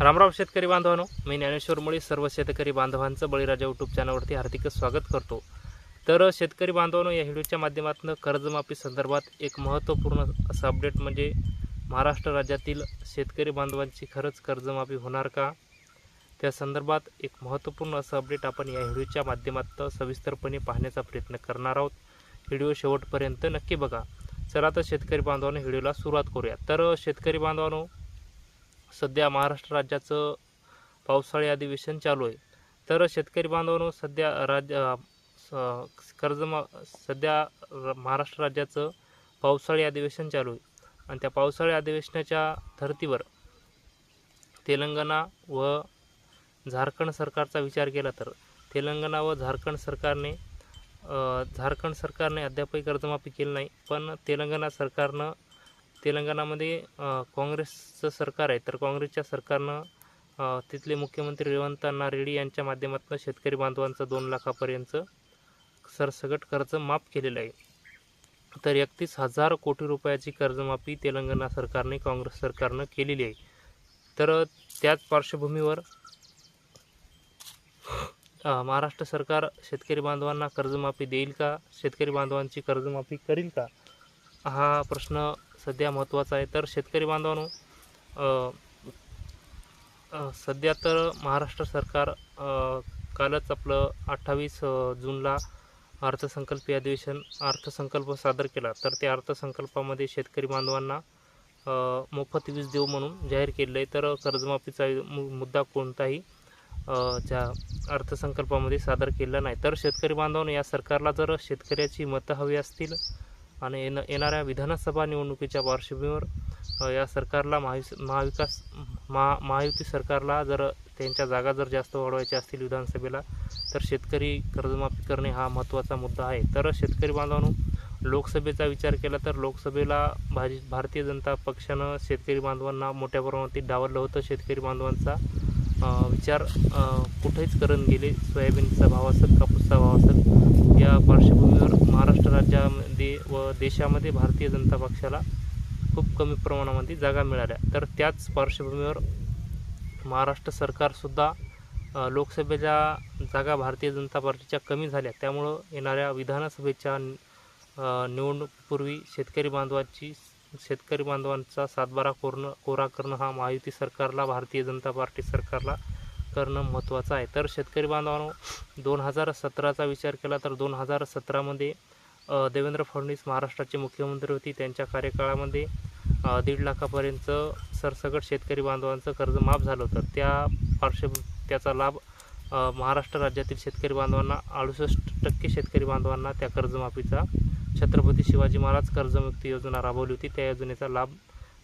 रामराम शेतकरी बांधवांनो मी ज्ञानेश्वर मुळे सर्व शेतकरी बांधवांचं बळीराजा यूट्यूब चॅनलवरती हार्दिक स्वागत करतो. तर शेतकरी बांधवांनो या व्हिडिओच्या माध्यमातून कर्जमाफी संदर्भात एक महत्त्वपूर्ण असं अपडेट म्हणजे महाराष्ट्र राज्यातील शेतकरी बांधवांची खरंच कर्जमाफी होणार का? त्या संदर्भात एक महत्त्वपूर्ण असं अपडेट आपण या व्हिडिओच्या माध्यमातून सविस्तरपणे पाहण्याचा प्रयत्न करणार आहोत. व्हिडिओ शेवटपर्यंत नक्की बघा. चला तर शेतकरी बांधवांनो व्हिडिओला सुरुवात करूया. तर शेतकरी बांधवांनो सध्या महाराष्ट्र राज्याचं पावसाळी अधिवेशन चालू आहे. तर शेतकरी बांधवांनो सध्या राज्य स- कर्जमा सध्या र- महाराष्ट्र राज्याचं पावसाळी अधिवेशन चालू आहे. आणि त्या पावसाळी अधिवेशनाच्या धर्तीवर तेलंगणा व झारखंड सरकारचा विचार केला तर तेलंगणा व झारखंड सरकारने झारखंड सरकारने अद्यापही कर्जमाफी केली नाही पण तेलंगणा सरकारनं तेलंगणामध्ये काँग्रेसचं सरकार आहे. तर काँग्रेसच्या सरकारनं तिथले मुख्यमंत्री रेवंत अण्णा रेड्डी यांच्या माध्यमातून शेतकरी बांधवांचं दोन लाखापर्यंत सरसगट कर्ज माफ केलेलं आहे. तर एकतीस हजार कोटी रुपयाची कर्जमाफी तेलंगणा सरकारने काँग्रेस सरकारनं केलेली आहे. तर त्याच पार्श्वभूमीवर महाराष्ट्र सरकार शेतकरी बांधवांना कर्जमाफी देईल का? शेतकरी बांधवांची कर्जमाफी करील का? हा प्रश्न सध्या महत्त्वाचा आहे. तर शेतकरी बांधवांनो सध्या तर महाराष्ट्र सरकार कालच आपलं अठ्ठावीस जूनला अर्थसंकल्पीय अधिवेशन अर्थसंकल्प सादर केला. तर त्या अर्थसंकल्पामध्ये शेतकरी बांधवांना मोफत वीज देऊ म्हणून जाहीर केलेलं आहे तर कर्जमाफीचा मु- मुद्दा कोणताही ज्या अर्थसंकल्पामध्ये सादर केला नाही. तर शेतकरी बांधवांनो या सरकारला जर शेतकऱ्याची मतं हवी असतील आणि येण येणाऱ्या विधानसभा निवडणुकीच्या पार्श्वभूमीवर या सरकारला महाविस महाविकास महा महायुती सरकारला जर त्यांच्या जागा जर जास्त वाढवायच्या असतील विधानसभेला तर शेतकरी कर्जमाफी करणे हा महत्त्वाचा मुद्दा आहे. तर शेतकरी बांधवांनो लोकसभेचा विचार केला तर लोकसभेला भाजी भारतीय जनता पक्षानं शेतकरी बांधवांना मोठ्या प्रमाणात डावललं होतं. शेतकरी बांधवांचा विचार कुठेच करून गेले. सोयाबीनचा भाव असेल कापूसचा भाव असेल या पार्श्वभूमीवर महाराष्ट्र राज्यामध्ये व देशामध्ये भारतीय जनता पक्षाला खूप कमी प्रमाणामध्ये जागा मिळाल्या. तर त्याच पार्श्वभूमीवर महाराष्ट्र सरकारसुद्धा लोकसभेच्या जागा भारतीय जनता पार्टीच्या कमी झाल्या. त्यामुळं येणाऱ्या विधानसभेच्या निवडणुकीपूर्वी शेतकरी बांधवांची शेतकरी बांधवांचा सातबारा कोरणं कोरा करणं हा महायुती सरकारला भारतीय जनता पार्टी सरकारला करणं महत्त्वाचं आहे. तर शेतकरी बांधवांनो दोन हजार सतराचा विचार केला तर दोन हजार सतरामध्ये देवेंद्र फडणवीस महाराष्ट्राचे मुख्यमंत्री होती. त्यांच्या कार्यकाळामध्ये दीड लाखापर्यंत सरसकट शेतकरी बांधवांचं कर्ज माफ झालं होतं. त्या पार्श्व त्याचा लाभ महाराष्ट्र राज्यातील शेतकरी बांधवांना अडुसष्ट टक्के शेतकरी बांधवांना त्या कर्जमाफीचा छत्रपती शिवाजी महाराज कर्जमुक्ती योजना राबवली होती. त्या योजनेचा लाभ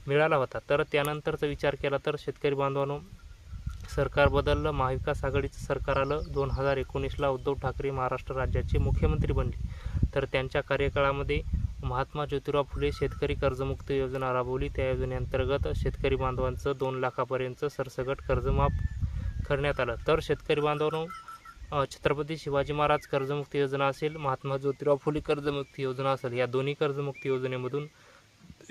मिळाला होता. तर त्यानंतरचा विचार केला तर शेतकरी बांधवांनो सरकार बदललं. महाविकास आघाडीचं सरकार आलं. दोन हजार एकोणीसला उद्धव ठाकरे महाराष्ट्र राज्याचे मुख्यमंत्री बनले. तर त्यांच्या कार्यकाळामध्ये महात्मा ज्योतिराव फुले शेतकरी कर्जमुक्ती योजना राबवली. त्या योजनेअंतर्गत शेतकरी बांधवांचं दोन लाखापर्यंत सरसगट कर्ज माफ करण्यात आलं. तर शेतकरी बांधवांनो छत्रपती शिवाजी महाराज कर्जमुक्ती योजना असेल महात्मा ज्योतिराव फुले कर्जमुक्ती योजना असेल या दोन्ही कर्जमुक्ती योजनेमधून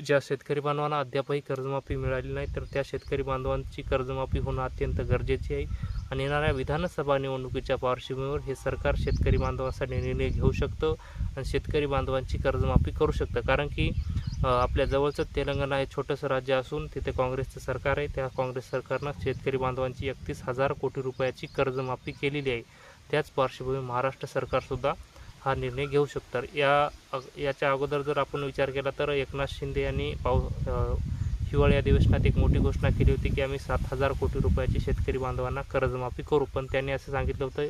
ज्या शेतकरी बांधवांना अद्यापही कर्जमाफी मिळाली नाही तर त्या शेतकरी बांधवांची कर्जमाफी होणं अत्यंत गरजेचे आहे. आणि येणाऱ्या विधानसभा निवडणुकीच्या पार्श्वभूमीवर हे सरकार शेतकरी बांधवांसाठी निर्णय घेऊ शकतं आणि शेतकरी बांधवांची कर्जमाफी करू शकतं. कारण की आपल्या जवळचं तेलंगणा हे छोटंसं राज्य असून तिथे काँग्रेसचं सरकार आहे. त्या काँग्रेस सरकारनं शेतकरी बांधवांची एकतीस हजार कोटी रुपयाची कर्जमाफी केलेली आहे. त्याच पार्श्वभूमी महाराष्ट्र सरकारसुद्धा हा निर्णय घेऊ शकतात या याच्या अगोदर जर आपण विचार केला तर एकनाथ शिंदे यांनी पाऊ हिवाळी अधिवेशनात एक मोठी घोषणा केली होती की आम्ही सात हजार कोटी रुपयाची शेतकरी बांधवांना कर्जमाफी करू. पण त्यांनी असं सांगितलं होतं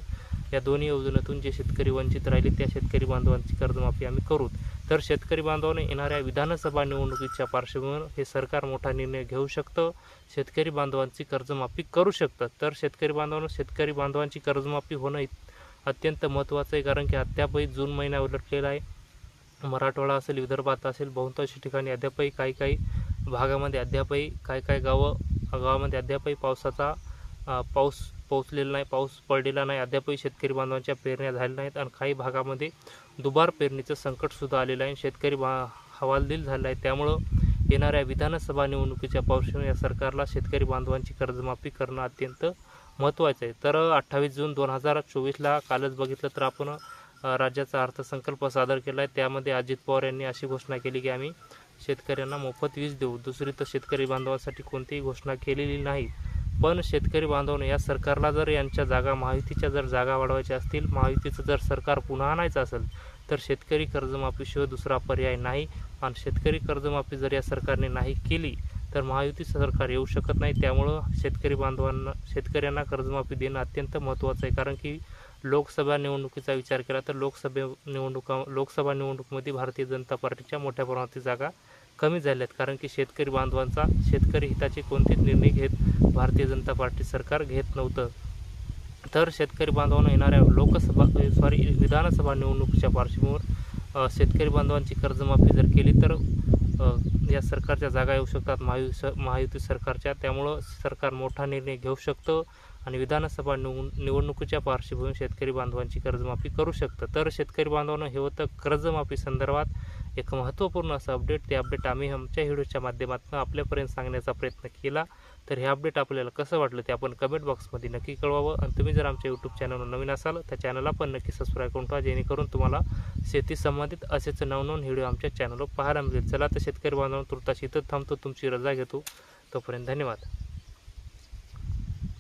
या दोन्ही योजनेतून जे शेतकरी वंचित राहिले त्या शेतकरी बांधवांची कर्जमाफी आम्ही करू. तर शेतकरी बांधवांनी येणाऱ्या विधानसभा निवडणुकीच्या पार्श्वभूमीवर हे सरकार मोठा निर्णय घेऊ शकतं शेतकरी बांधवांची कर्जमाफी करू शकतं. तर शेतकरी बांधवांना शेतकरी बांधवांची कर्जमाफी होणं अत्यंत महत्त्वाचं आहे कारण की अद्यापही जून महिना उलटलेला आहे. मराठवाडा असेल विदर्भात असेल बहुतांश ठिकाणी अद्यापही काही काही भागामध्ये अद्यापही काही काही गावं गावामध्ये अद्यापही पावसाचा पाऊस पोहोचलेला नाही पाऊस पडलेला नाही अद्यापही शेतकरी बांधवांच्या पेरण्या झाल्या नाहीत आणि काही भागामध्ये दुबार पेरणीचं संकटसुद्धा आलेलं आहे. शेतकरी बा हवालदिल झाला आहे. त्यामुळं येणाऱ्या विधानसभा निवडणुकीच्या पार्श्वभूमीवर या सरकारला शेतकरी बांधवांची कर्जमाफी करणं अत्यंत महत्त्वाचं आहे. तर अठ्ठावीस जून दोन हजार चोवीसला कालच बघितलं तर आपण राज्याचा अर्थसंकल्प सादर केला आहे त्यामध्ये अजित पवार यांनी अशी घोषणा केली की आम्ही शेतकऱ्यांना मोफत वीज देऊ. दुसरी तर शेतकरी बांधवांसाठी कोणतीही घोषणा केलेली नाही. पण शेतकरी बांधवनं या सरकारला जर यांच्या जागा महायुतीच्या जर जागा वाढवायच्या असतील महायुतीचं जर सरकार पुन्हा आणायचं असेल तर शेतकरी कर्जमाफीशिवाय दुसरा पर्याय नाही. आणि शेतकरी कर्जमाफी जर या सरकारने नाही केली तर महायुतीचं सरकार येऊ शकत नाही. त्यामुळं शेतकरी बांधवांना शेतकऱ्यांना कर्जमाफी देणं अत्यंत महत्त्वाचं आहे. कारण की लोकसभा निवडणुकीचा विचार केला तर लोकसभे निवडणुका लोकसभा निवडणुकीमध्ये भारतीय जनता पार्टीच्या मोठ्या प्रमाणात जागा कमी झाल्यात. कारण की शेतकरी बांधवांचा शेतकरी हिताचे कोणतेच निर्णय घेत भारतीय जनता पार्टी सरकार घेत नव्हतं. तर शेतकरी बांधवांना येणाऱ्या लोकसभा सॉरी विधानसभा निवडणुकीच्या पार्श्वभूमीवर शेतकरी बांधवांची कर्जमाफी जर केली तर या सरकारच्या जागा येऊ शकतात. महायु स महायुती सरकारच्या. त्यामुळं सरकार मोठा निर्णय घेऊ शकतं आणि विधानसभा निवड निवडणुकीच्या पार्श्वभूमीवर शेतकरी बांधवांची कर्जमाफी करू शकतं. तर शेतकरी बांधवांना हे होतं कर्जमाफी संदर्भात एक महत्त्वपूर्ण असं अपडेट ते अपडेट आम्ही आमच्या व्हिडिओच्या माध्यमातून आपल्यापर्यंत सांगण्याचा प्रयत्न केला. तर हे अपडेट आपल्याला कसं वाटलं ते आपण कमेंट बॉक्समध्ये नक्की कळवावं. आणि तुम्ही जर आमच्या यूट्यूब चॅनलवर नवीन असाल तर चॅनलला पण नक्की सबस्क्राईब करून ठेवा जेणेकरून तुम्हाला शेती संबंधित असेच नवनवन व्हिडिओ आमच्या चॅनलवर पाहायला मिळेल. चला तर शेतकरी बांधवांना तुर्तास इथं थांबतो तुमची रजा घेतो. तोपर्यंत धन्यवाद.